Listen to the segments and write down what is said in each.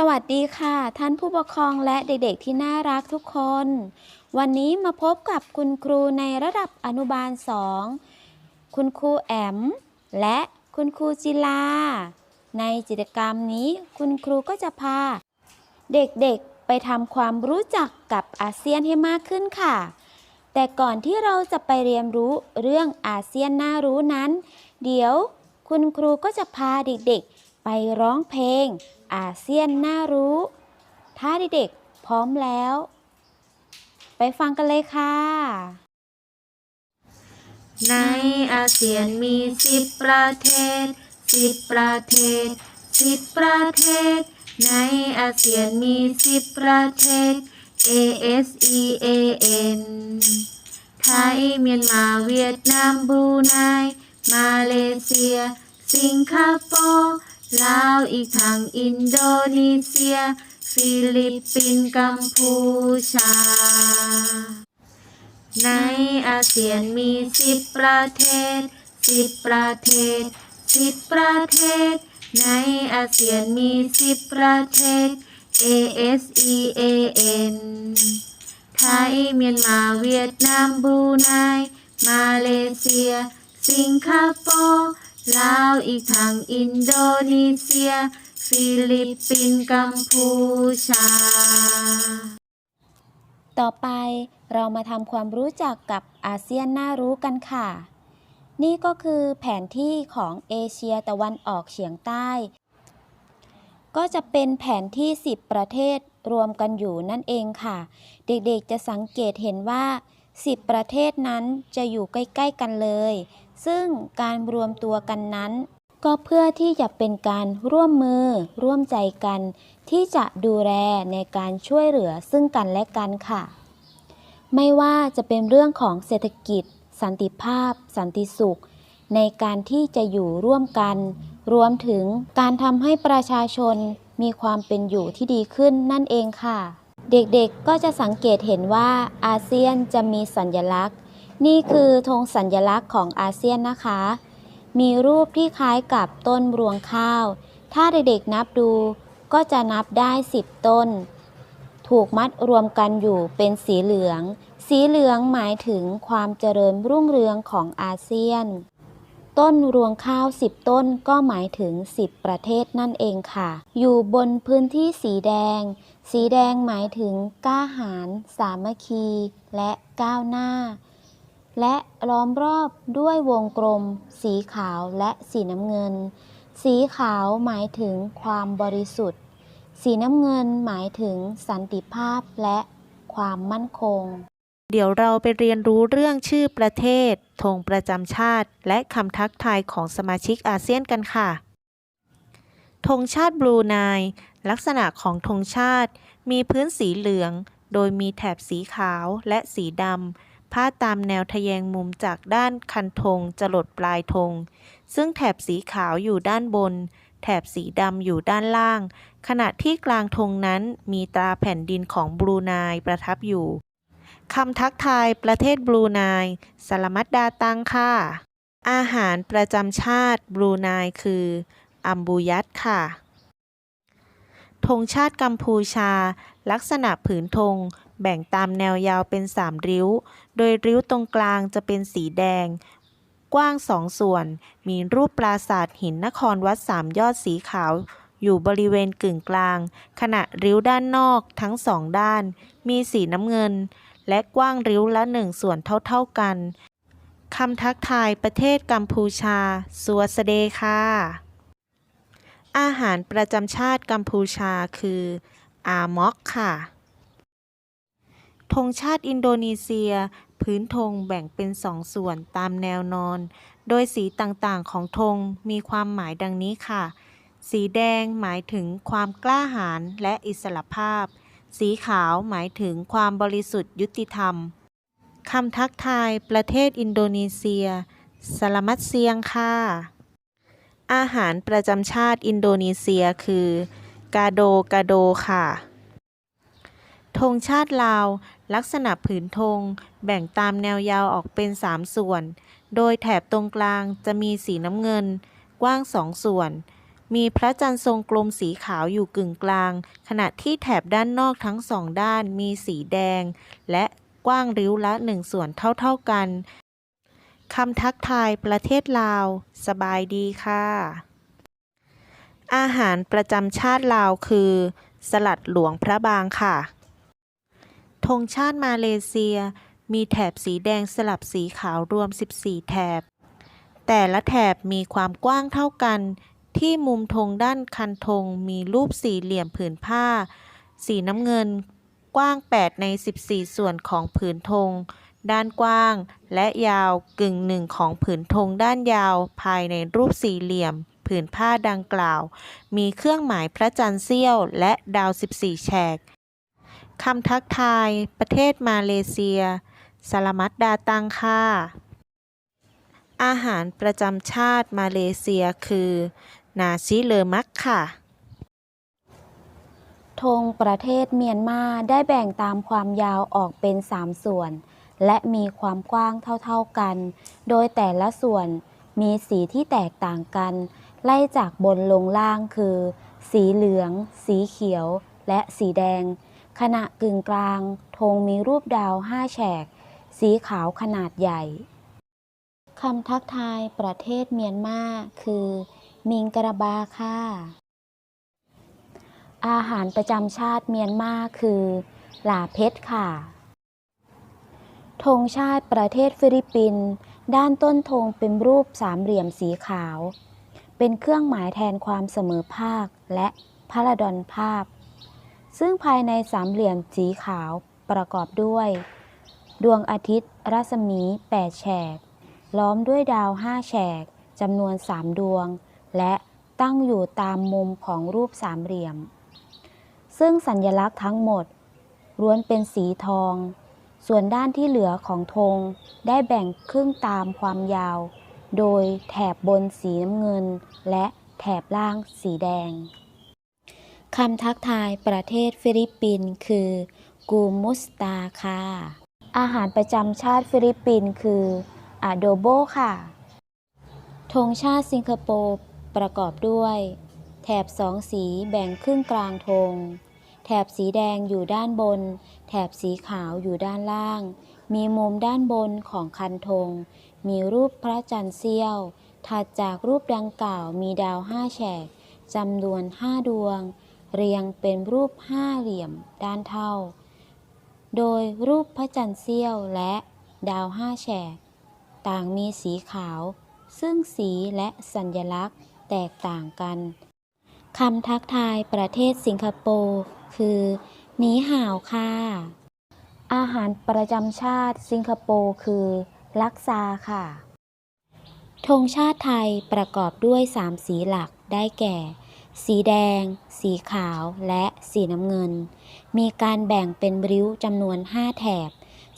สวัสดีค่ะ ท่านผู้ปกครองและเด็กๆที่น่ารักทุกคน วันนี้มาพบกับคุณครูในระดับอนุบาล 2 คุณครูแอม และคุณครูจิลา ในกิจกรรมนี้คุณครูก็จะพา เด็กๆไปทำความรู้จักกับอาเซียนให้มากขึ้นค่ะ แต่ก่อนที่เราจะไปเรียนรู้เรื่องอาเซียนน่ารู้นั้น เดี๋ยวคุณครูก็จะพาเด็กๆ ไปร้องเพลง อาเซียนน่ารู้ ถ้าเด็กๆพร้อมแล้ว ไปฟังกันเลยค่ะ ในอาเซียนมีสิบประเทศสิบประเทศสิบประเทศ ในอาเซียนมีสิบประเทศ A S E A N ไทยเมียนมาเวียดนามบรูไน มาเลเซีย สิงคโปร์ ลาวอีกทางอินโดนีเซีย ฟิลิปปินส์กัมพูชา ในอาเซียนมีสิบประเทศสิบประเทศสิบประเทศ ในอาเซียนมีสิบประเทศ A S E A N ไทยเมียนมาเวียดนามบรูไนมาเลเซีย สิงคโปร์ ลาวอีกทางอินโดนีเซีย ฟิลิปปินส์กัมพูชา ต่อไปเรามาทำความรู้จักกับอาเซียนน่ารู้กันค่ะ นี่ก็คือแผนที่ของเอเชียตะวันออกเฉียงใต้ ก็จะเป็นแผนที่ 10 ประเทศรวมกันอยู่นั่นเองค่ะ เด็กๆจะสังเกตเห็นว่า 10 ประเทศนั้นจะอยู่ใกล้ ๆ กันเลย ซึ่งการรวมตัวกันนั้น ก็เพื่อที่จะเป็นการร่วมมือ ร่วมใจกัน ที่จะดูแลในการช่วยเหลือซึ่งกันและกันค่ะ ไม่ว่าจะเป็นเรื่องของเศรษฐกิจ สันติภาพ สันติสุข ในการที่จะอยู่ร่วมกัน รวมถึงการทำให้ประชาชนมีความเป็นอยู่ที่ดีขึ้นนั่นเองค่ะ เด็กๆก็จะสังเกตเห็นว่าอาเซียนจะมีสัญลักษณ์ นี่คือธงสัญลักษณ์ของอาเซียนนะคะ มีรูปที่คล้ายกับต้นรวงข้าว ถ้าเด็กๆนับดูก็จะนับได้ 10 ต้น ถูกมัดรวมกันอยู่เป็นสีเหลือง สีเหลืองหมายถึงความเจริญรุ่งเรืองของอาเซียน ต้นรวงข้าว 10 ต้นก็หมายถึง 10 ประเทศนั่นเองค่ะ อยู่บนพื้นที่สีแดง สีแดงหมายถึงกล้าหาญสามัคคี และก้าวหน้า และล้อมรอบด้วยวงกลม สีขาวและสีน้ำเงิน สีขาวหมายถึงความบริสุทธิ์ สีน้ำเงินหมายถึงสันติภาพและความมั่นคง เดี๋ยวเราไปเรียนรู้เรื่องชื่อประเทศธงประจำชาติ และคำทักทายของสมาชิกอาเซียนกันค่ะธงชาติบรูไนลักษณะของธงชาติ มีพื้นสีเหลือง โดยมีแถบสีขาวและสีดำ พาดตามแนวทะแยงมุมจากด้านคันธงจรดปลายธง ซึ่งแถบสีขาวอยู่ด้านบน แถบสีดำอยู่ด้านล่าง ขณะที่กลางธงนั้นมีตราแผ่นดินของบรูไนประทับอยู่คำทักทายประเทศบรูไนสลามัดดาตังค่ะ อาหารประจำชาติบรูไนคืออัมบูยัตค่ะธงชาติกัมพูชา ลักษณะผืนธงแบ่งตามแนวยาวเป็นสามริ้ว โดยริ้วตรงกลางจะเป็นสีแดง กว้างสองส่วน มีรูปปราสาทหินนครวัดสามยอดสีขาว อยู่บริเวณกึ่งกลาง ขณะริ้วด้านนอกทั้งสองด้าน มีสีน้ำเงิน และกว้างริ้วละหนึ่งส่วนเท่าๆกันคำทักทายประเทศกัมพูชาสวัสดีค่ะ อาหารประจำชาติกัมพูชาคือ อาม็อกค่ะธงชาติอินโดนีเซีย พื้นธงแบ่งเป็นสองส่วนตามแนวนอน โดยสีต่างๆของธงมีความหมายดังนี้ค่ะ สีแดงหมายถึงความกล้าหาญและอิสรภาพ สีขาวหมายถึงความบริสุทธิ์ยุติธรรมคำทักทายประเทศอินโดนีเซียสลามัดเซียงค่ะ อาหารประจำชาติอินโดนีเซียคือ กาโดกาโดค่ะ ธงชาติลาว ลักษณะผืนธง แบ่งตามแนวยาวออกเป็น 3 ส่วน โดยแถบตรงกลางจะมีสีน้ำเงิน กว้าง2ส่วน มีพระจันทร์ทรงกลมสีขาวอยู่กึ่งกลาง ขณะที่แถบด้านนอกทั้งสองด้านมีสีแดง และกว้างริ้วละหนึ่งส่วนเท่าๆกันคำทักทายประเทศลาว สบายดีค่ะ อาหารประจำชาติลาวคือ สลัดหลวงพระบางค่ะ ธงชาติมาเลเซีย มีแถบสีแดงสลับสีขาวรวม 14 แถบ แต่ละแถบมีความกว้างเท่ากัน ที่มุมธงด้านคันธงมีรูปสี่เหลี่ยมผืนผ้า สีน้ำเงิน กว้าง 8 ใน 14 ส่วนของผืนธง ด้านกว้างและยาวกึ่งหนึ่งของผืนธงด้านยาวภายในรูปสี่เหลี่ยมผืนผ้าดังกล่าว มีเครื่องหมายพระจันทร์เสี้ยวและดาว 14 แฉก คำทักทาย ประเทศมาเลเซีย สลามัดดาตังค่ะอาหารประจำชาติมาเลเซียคือ นาซิเลอมักค่ะ ธงประเทศเมียนมาได้แบ่งตามความยาวออกเป็น 3 ส่วน และมีความกว้างเท่าๆกัน โดยแต่ละส่วนมีสีที่แตกต่างกัน ไล่จากบนลงล่างคือ สีเหลือง สีเขียว และสีแดง ขณะกึ่งกลางธงมีรูปดาวห้าแฉก สีขาวขนาดใหญ่คำทักทายประเทศเมียนมาคือ มิงกระบาค่ะ อาหารประจำชาติเมียนมาคือหลาเพชรค่ะธงชาติประเทศฟิลิปปินส์ด้านต้นธงเป็นรูปสามเหลี่ยมสีขาว เป็นเครื่องหมายแทนความเสมอภาคและพราดอนภาพ ซึ่งภายในสามเหลี่ยมสีขาวประกอบด้วย ดวงอาทิตย์รัศมี 8 แฉก ล้อมด้วยดาว 5 แฉกจำนวน 3 ดวง และตั้งอยู่ตามมุมของรูปสามเหลี่ยม ซึ่งสัญลักษณ์ทั้งหมดล้วนเป็นสีทอง ส่วนด้านที่เหลือของธงได้แบ่งครึ่งตามความยาว โดยแถบบนสีน้ำเงิน และแถบล่างสีแดง คำทักทายประเทศฟิลิปปินส์คือกูมุสตาค่ะ อาหารประจำชาติฟิลิปปินส์คืออะโดโบค่ะ ธงชาติสิงคโปร์ประกอบด้วย แถบสองสีแบ่งครึ่งกลางธง แถบสีแดงอยู่ด้านบน แถบสีขาวอยู่ด้านล่าง มีมุมด้านบนของคันธง มีรูปพระจันทร์เสี้ยว ถัดจากรูปดังกล่าวมีดาวห้าแฉกจำนวนห้าดวง เรียงเป็นรูปห้าเหลี่ยมด้านเท่า โดยรูปพระจันทร์เสี้ยวและดาวห้าแฉก ต่างมีสีขาว ซึ่งสีและสัญลักษณ์แตกต่างกันคำทักทายประเทศสิงคโปร์คือหนีห่าวค่ะ อาหารประจำชาติสิงคโปร์คือ ลักซาค่ะธงชาติไทยประกอบด้วย 3 สีหลักได้แก่ สีแดง สีขาว และสีน้ำเงิน มีการแบ่งเป็นริ้วจำนวน 5 แถบ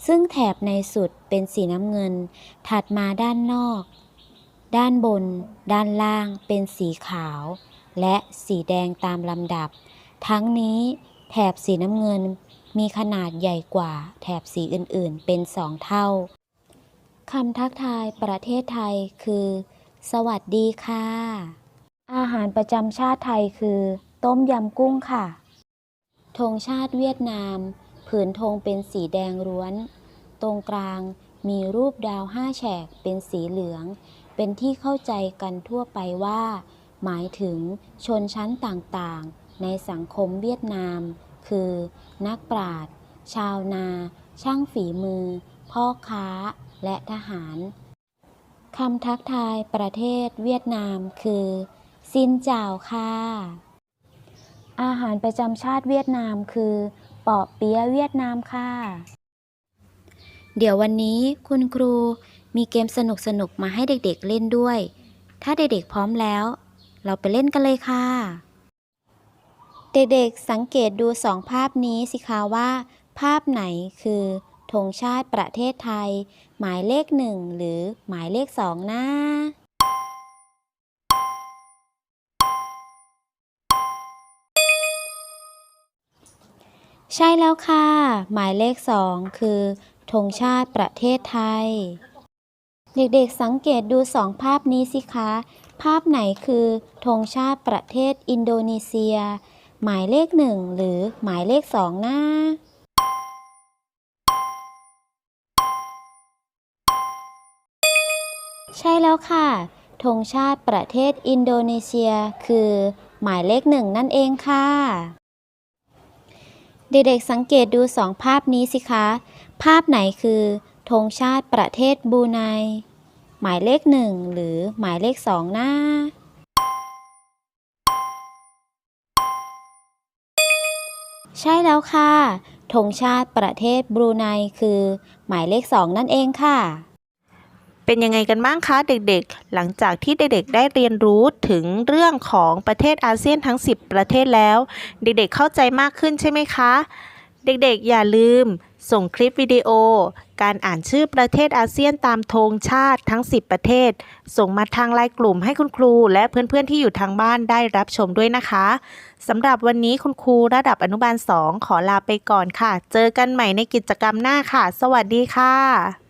ซึ่งแถบในสุดเป็นสีน้ำเงิน ถัดมาด้านนอก ด้านบน ด้านล่างเป็นสีขาว และสีแดงตามลำดับ ทั้งนี้แถบสีน้ำเงินมีขนาดใหญ่กว่าแถบสีอื่นๆ เป็นสองเท่า คำทักทายประเทศไทยคือ สวัสดีค่ะ อาหารประจำชาติไทยคือ ต้มยำกุ้งค่ะ ธงชาติเวียดนาม ผืนธงเป็นสีแดงร้วน ตรงกลางมีรูปดาวห้าแฉกเป็นสีเหลือง เป็นที่เข้าใจกันทั่วไปว่า หมายถึงชนชั้นต่างๆ ในสังคมเวียดนาม คือ นักปราชญ์ชาวนา ช่างฝีมือ พ่อค้า และทหารคำทักทายประเทศเวียดนามคือ ซินเจ้าค่ะ อาหารประจำชาติเวียดนามคือเปาะเปี๊ยะเวียดนามค่ะ เดี๋ยววันนี้คุณครูมีเกมสนุกๆมาให้เด็กๆเล่นด้วย ถ้าเด็กๆพร้อมแล้ว เราไปเล่นกันเลยค่ะ เด็กๆสังเกตดูสองภาพนี้สิคะว่า ภาพไหนคือธงชาติประเทศไทย หมายเลขหนึ่งหรือหมายเลขสองนะ ใช่แล้วค่ะ หมายเลขสองคือธงชาติประเทศไทย เด็กๆสังเกตดูสองภาพนี้สิคะ ภาพไหนคือธงชาติประเทศอินโดนีเซีย หมายเลขหนึ่งหรือหมายเลขสองนะใช่แล้วค่ะธงชาติประเทศอินโดนีเซียคือ หมายเลขหนึ่งนั่นเองค่ะ เด็กๆสังเกตดูสองภาพนี้สิคะ ภาพไหนคือธงชาติประเทศบรูไน หมายเลขหนึ่งหรือหมายเลขสองหนะใช่แล้วค่ะธงชาติประเทศบรูไนคือ หมายเลขสองนั่นเองค่ะ เป็นยังไงกันบ้างคะเด็กๆ หลังจากที่เด็กๆ ได้เรียนรู้ถึงเรื่องของประเทศอาเซียนทั้ง 10 ประเทศแล้ว เด็กๆเข้าใจมากขึ้นใช่ไหมคะ เด็กๆ อย่าลืม ส่งคลิปวิดีโอ การอ่านชื่อประเทศอาเซียนตามธงชาติทั้ง 10 ประเทศ ส่งมาทางไลน์กลุ่มให้คุณครู และเพื่อนๆที่อยู่ทางบ้านได้รับชมด้วยนะคะสำหรับวันนี้คุณครูระดับอนุบาล 2 ขอลาไปก่อนค่ะ เจอกันใหม่ในกิจกรรมหน้าค่ะ สวัสดีค่ะ